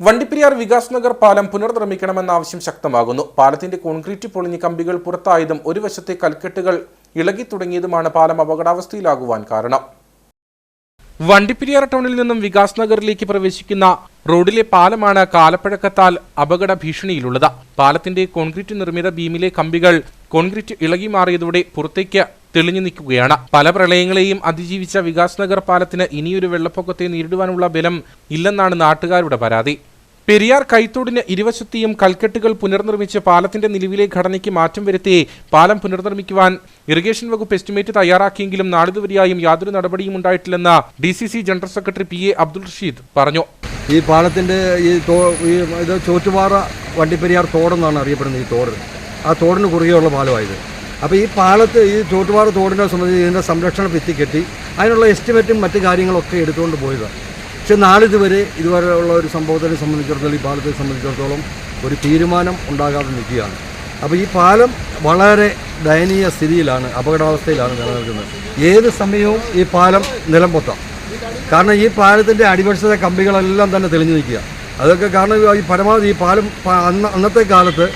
വണ്ടിപ്പെരിയാർ വികാസ് നഗർ പാലം പുനർനിർമ്മിക്കണമെന്ന ആവശ്യം ശക്തമാകുന്നു. പാലത്തിന്റെ കോൺക്രീറ്റ് പൊളിഞ്ഞ് കമ്പികൾ പുറത്തായതും ഒരു വശത്തെ കൽക്കെട്ടുകൾ ഇളകി തുടങ്ങിയതുമാണ് പാലം അപകടാവസ്ഥയിലാകുവാൻ കാരണം. വണ്ടിപ്പെരിയാർ ടൗണിൽ നിന്നും വികാസ് നഗറിലേക്ക് പ്രവേശിക്കുന്ന റോഡിലെ പാലമാണ് കാലപ്പഴക്കത്താൽ അപകട ഭീഷണിയിലുള്ളത് പാലത്തിന്റെ കോൺക്രീറ്റ് നിർമ്മിത ബീമിലെ കമ്പികൾ കോൺക്രീറ്റ് ഇളകി മാറിയതോടെ പുറത്തേക്ക് തെളിഞ്ഞു നിൽക്കുകയാണ്. പല പ്രളയങ്ങളെയും അതിജീവിച്ച വികാസ് നഗർ പാലത്തിന് ഇനിയൊരു വെള്ളപ്പൊക്കത്തെ നേരിടുവാനുള്ള ബലം ഇല്ലെന്നാണ് നാട്ടുകാരുടെ പരാതി. പെരിയാർ കൈത്തോടിന് ഇരുവശത്തെയും കൽക്കെട്ടുകൾ പുനർനിർമ്മിച്ച് പാലത്തിന്റെ നിലവിലെ ഘടനയ്ക്ക് മാറ്റം വരുത്തി പാലം പുനർനിർമ്മിക്കുവാൻ ഇറിഗേഷൻ വകുപ്പ് എസ്റ്റിമേറ്റ് തയ്യാറാക്കിയെങ്കിലും നാളിതുവരെയായും യാതൊരു നടപടിയും ഉണ്ടായിട്ടില്ലെന്ന് D C C general secretary P A Abdul Rasheed പറഞ്ഞു. ഈ പാലത്തിന്റെ ഈ തോ ഈ ഇത് ചോറ്റുപാറ വണ്ടിപ്പെരിയാർ തോടെന്നാണ് അറിയപ്പെടുന്നത് ഈ തോട്. ആ തോടിന് കുറുകെയുള്ള പാലമായത് അപ്പോൾ ഈ പാലത്ത് ഈ ചോട്ടുപാട് തോടിനെ സംബന്ധിച്ച് ഇതിന്റെ സംരക്ഷണ ഭിത്തി കെട്ടി അതിനുള്ള എസ്റ്റിമേറ്റും മറ്റു കാര്യങ്ങളൊക്കെ എടുത്തുകൊണ്ട് പോയതാണ് പക്ഷെ നാളിതുവരെ ഇതുവരെയുള്ള ഒരു സംഭവത്തിനെ സംബന്ധിച്ചിടത്തോളം ഈ പാലത്തെ സംബന്ധിച്ചിടത്തോളം ഒരു തീരുമാനം ഉണ്ടാകാതെ നിൽക്കുകയാണ്. അപ്പോൾ ഈ പാലം വളരെ ദയനീയ സ്ഥിതിയിലാണ് അപകടാവസ്ഥയിലാണ് നിലനിൽക്കുന്നത്. ഏത് സമയവും ഈ പാലം നിലം പൊത്താം കാരണം ഈ പാലത്തിന്റെ അടിവശത്തെ കമ്പികളെല്ലാം തന്നെ തെളിഞ്ഞു നിൽക്കുക അതൊക്കെ കാരണം ഈ പരമാവധി ഈ പാലം അന്നത്തെ കാലത്ത്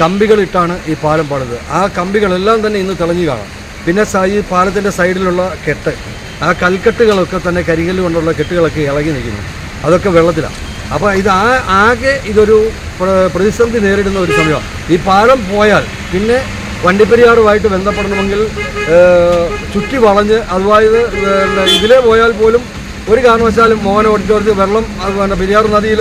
കമ്പികളിട്ടാണ് ഈ പാലം പണിത് ആ കമ്പികളെല്ലാം തന്നെ ഇന്ന് തെളിഞ്ഞു കാണാം. പിന്നെ ഈ പാലത്തിന്റെ സൈഡിലുള്ള കെട്ട് ആ കൽക്കെട്ടുകളൊക്കെ തന്നെ കരികല്ല് കൊണ്ടുള്ള കെട്ടുകളൊക്കെ ഇളകി നിൽക്കുന്നു. അതൊക്കെ വെള്ളത്തിലാണ് അപ്പോൾ ഇത് ആ ആകെ ഇതൊരു പ്രതിസന്ധി നേരിടുന്ന ഒരു സമയമാണ്. ഈ പാലം പോയാൽ പിന്നെ വണ്ടിപ്പെരിയാറുമായിട്ട് ബന്ധപ്പെടണമെങ്കിൽ ചുറ്റി വളഞ്ഞ് അതായത് ഇതിലെ പോയാൽ പോലും ഒരു കാരണവശാലും മോഹൻ ഓഡിറ്റോറിയത്തിൽ വെള്ളം അതുപോലെ പെരിയാർ നദിയിൽ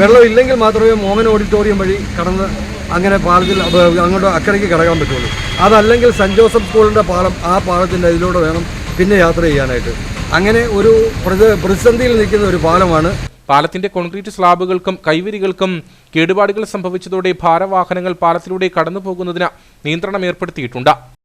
വെള്ളം ഇല്ലെങ്കിൽ മാത്രമേ മോഹൻ ഓഡിറ്റോറിയം വഴി കടന്ന് അങ്ങനെ പാലത്തിൽ അങ്ങോട്ട് അക്കരയ്ക്ക് കിടക്കാൻ പറ്റുള്ളൂ. അതല്ലെങ്കിൽ സെന്റ് ജോസഫ് സ്കൂളിന്റെ പാലം ആ പാലത്തിന്റെ ഇതിലൂടെ വേണം പിന്നെ യാത്ര ചെയ്യാനായിട്ട്. അങ്ങനെ ഒരു പ്രതി- പ്രതിസന്ധിയിൽ നിൽക്കുന്ന ഒരു പാലമാണ്. പാലത്തിന്റെ കോൺക്രീറ്റ് സ്ലാബുകൾക്കും കൈവരികൾക്കും കേടുപാടുകൾ സംഭവിച്ചതോടെ ഭാരവാഹനങ്ങൾ പാലത്തിലൂടെ കടന്നു പോകുന്നതിന് നിയന്ത്രണം ഏർപ്പെടുത്തിയിട്ടുണ്ട്.